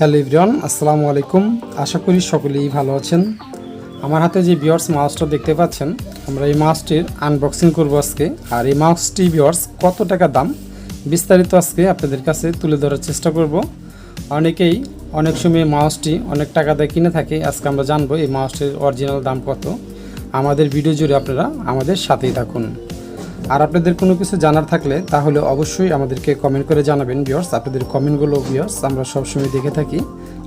Hello ইব্রিয়ন আসসালামু আলাইকুম। আশা করি সকলেই ভালো আছেন। আমার হাতে যে বিয়ার্স মাউসটা দেখতে পাচ্ছেন, আমরা এই মাউসটির আনবক্সিং করব আজকে। আর এই মাউসটি বিয়ার্স কত টাকা দাম, বিস্তারিত আজকে আপনাদের কাছে তুলে ধরার চেষ্টা করব। অনেকেই অনেক সময় মাউসটি অনেক টাকা দিয়ে কিনে থাকে, আজকে আমরা জানব এই মাউসটির অরিজিনাল দাম কত। আমাদের ভিডিও জুড়ে আপনারা আমাদের সাথেই থাকুন। আর আপনাদের কোনো কিছু জানার থাকলে তাহলে অবশ্যই আমাদেরকে কমেন্ট করে জানাবেন ভিউয়ার্স আপনাদের কমেন্টগুলো ভিউয়ার্স আমরা সবসময় দেখে থাকি।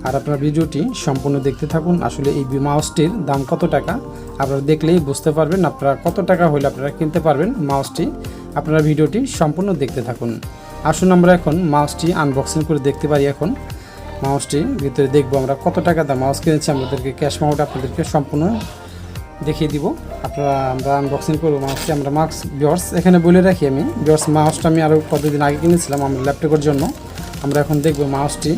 আর আপনার ভিডিওটি সম্পূর্ণ দেখতে থাকুন। আসলে এই মাউসটির দাম কত টাকা? আপনারা দেখলেই বুঝতে পারবেন আপনারা কত টাকা হলে আপনারা কিনতে পারবেন মাউসটি আপনারা ভিডিওটি সম্পূর্ণ দেখতে থাকুন। আসুন আমরা এখন মাউসটি আনবক্সিং করে দেখতে পারি এখন। মাউসটি ভিতরে দেখব আমরা কত টাকা দাম। মাউস কিনেছি, আমাদেরকে ক্যাশ মাউট আপনাদেরকে সম্পূর্ণ দেখিয়ে দিব। আপনারা, আমরা আনবক্সিং করব মাউসটি আমরা মাস্ক বিয়ার্স এখানে বলে রাখি আমি বিয়ার্স মাউসটা আমি আরও কতদিন আগে কিনেছিলাম, আমার ল্যাপটপের জন্য। আমরা এখন দেখব মাউসটি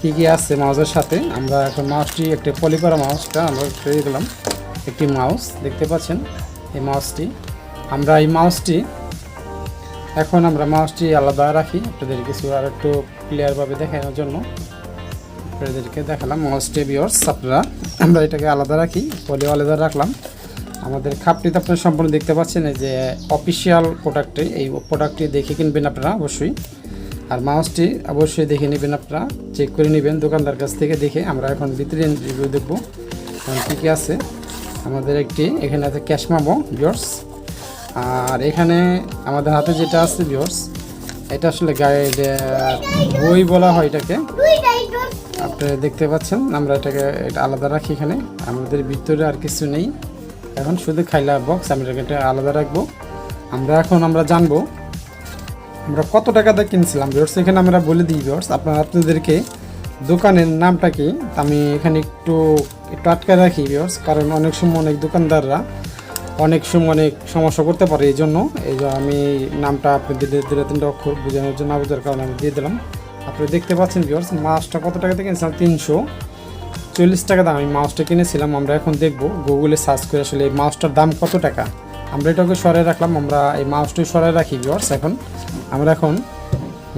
কী কী আসছে মাউসের সাথে। আমরা এখন মাউসটি একটা পলিকরা মাউসটা আমরা পেয়ে গেলাম, একটি মাউস দেখতে পাচ্ছেন এই মাউসটি আমরা এই মাউসটি এখন আমরা মাউসটি আলাদা রাখি আপনাদের কিছু আর একটু ক্লিয়ারভাবে দেখানোর জন্য। আপনাদেরকে দেখালাম মাউসটি বিয়ার্স আপনারা। আমরা এটাকে আলাদা রাখি, পলিও আলাদা রাখলাম। আমাদের খাপটিতে আপনারা সম্পূর্ণ দেখতে পাচ্ছেন যে অফিসিয়াল প্রোডাক্টটি এই প্রোডাক্টটি দেখে কিনবেন আপনারা, অবশ্যই। আর মাউসটি অবশ্যই দেখে নেবেন আপনারা চেক করে নেবেন, দোকানদার কাছ থেকে দেখে আমরা এখন ভিতরে রিভিউ দেখব। কী কী আছে? আমাদের একটি, এখানে আছে ক্যাশ মামো বিয়ার্স আর এখানে আমাদের হাতে যেটা আছে বিয়ার্স এটা আসলে গাইড বই বলা হয় এটাকে। আপনারা দেখতে পাচ্ছেন, আমরা এটাকে, এটা আলাদা রাখি এখানে। আমাদের ভিতরে আর কিছু নেই। এখন শুধু খাইলা বক্স আমরা এটা আলাদা রাখব। আমরা এখন আমরা জানব, আমরা কত টাকা দিয়ে কিনছিলাম। ভিউয়ার্স এখানে আমরা বলে দিই ভিউয়ার্স আপনারা আপনাদেরকে দোকানের নামটা কি আমি এখানে একটু একটু আটকে রাখি ভিউয়ার্স কারণ অনেক সময় অনেক দোকানদাররা অনেক সময় অনেক সমস্যা করতে পারে এই জন্য এই আমি নামটা আপনাদের দুটো তিনটা অক্ষর বোঝানোর জন্য বোঝার কারণে আমি দিয়ে দিলাম। আপনারা দেখতে পাচ্ছেন ভিউয়ার্স মাছটা কত টাকা দিয়ে কিনেছিলাম তিনশো। চল্লিশ টাকা দাম। আমি মাউসটা কিনেছিলাম, আমরা এখন দেখব। গুগলে সার্চ করে আসলে এই মাউসটার দাম কত টাকা। আমরা এটাকে সরাই রাখলাম, আমরা এই মাউসটি সরাই রাখি ভিউয়ার্স এখন। আমরা এখন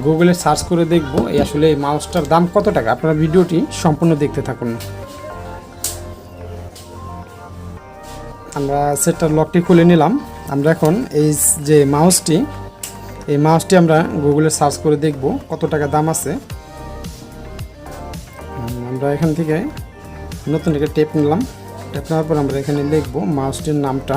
গুগলে সার্চ করে দেখব এই আসলে এই মাউসটার দাম কত টাকা। আপনারা ভিডিওটি সম্পূর্ণ দেখতে থাকুন। আমরা সেটটার লকটি খুলে নিলাম। আমরা এখন এই যে মাউসটি এই মাছটি আমরা গুগলে সার্চ করে দেখব কত টাকা দাম আছে। আমরা এখান থেকে নতুন একটা টেপ নিলাম। টেপ নেওয়ার পর আমরা এখানে লিখব মাছটির নামটা।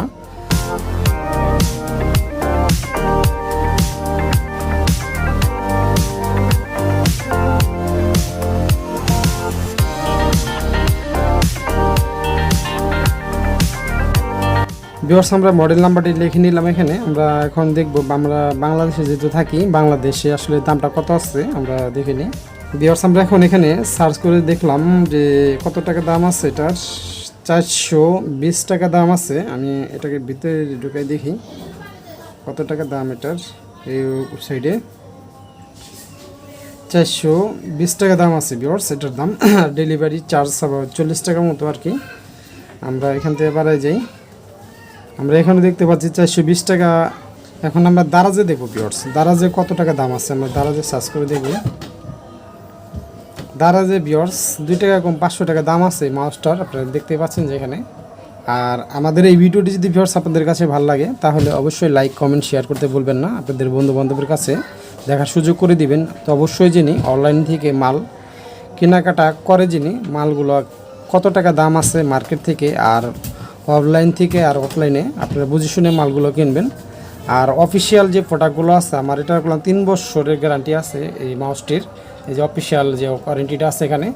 বিয়ার্স আমরা মডেল নাম্বারটি লিখে নিলাম এখানে। আমরা এখন দেখব আমরা বাংলাদেশে যেহেতু থাকি, বাংলাদেশে আসলে দামটা কত আছে আমরা দেখে নিই। বিয়ার্স আমরা এখন এখানে সার্চ করে দেখলাম যে কত টাকা দাম আছে এটার। চারশো বিশ টাকা দাম আছে। আমি এটাকে ভিতরে ঢুকাই দেখি। কত টাকা দাম এটার এই সাইডে চারশো বিশ টাকা দাম আছে বিয়ার্স এটার দাম। ডেলিভারি চার্জ চল্লিশ টাকার মতো আর কি। আমরা এখান থেকে বাড়াই যাই। আমরা এখানে দেখতে পাচ্ছি চারশো বিশ টাকা। এখন আমরা দারাজে দেখব পিওর্স দারাজে কত টাকা দাম আছে? আমরা দারাজে সার্চ করে দেখব। দারাজে বিয়র্স দুই টাকা কম, পাঁচশো টাকা দাম আছে মাউসটার আপনারা দেখতে পাচ্ছেন যেখানে আর আমাদের এই ভিডিওটি যদি ভিউয়ার্স আপনাদের কাছে ভালো লাগে, তাহলে অবশ্যই লাইক কমেন্ট শেয়ার করতে বলবেন না। আপনাদের বন্ধু বান্ধবের কাছে দেখার সুযোগ করে দিবেন। তো অবশ্যই যিনি অনলাইন থেকে মাল কেনাকাটা করে যিনি, মালগুলো কত টাকা দাম আছে মার্কেট থেকে আর অনলাইন থেকে আর অফলাইনে আপনারা বুঝে শুনে মালগুলো কিনবেন। আর অফিসিয়াল যে প্রোডাক্টগুলো আছে, আমার এটা তিন বছরের গ্যারান্টি আছে এই মাউসটির এই যে অফিসিয়াল যে ওয়ারেন্টিটা আছে এখানে।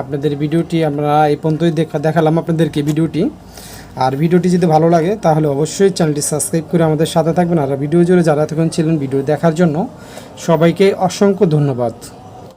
আপনাদের ভিডিওটি আমরা এই পর্যন্তই দেখা, দেখালাম আপনাদেরকে ভিডিওটি। আর ভিডিওটি যদি ভালো লাগে, তাহলে অবশ্যই চ্যানেলটি সাবস্ক্রাইব করে আমাদের সাথে থাকবেন। আর ভিডিও জুড়ে যারা এতক্ষণ ছিলেন ভিডিও দেখার জন্য, সবাইকে অসংখ্য ধন্যবাদ।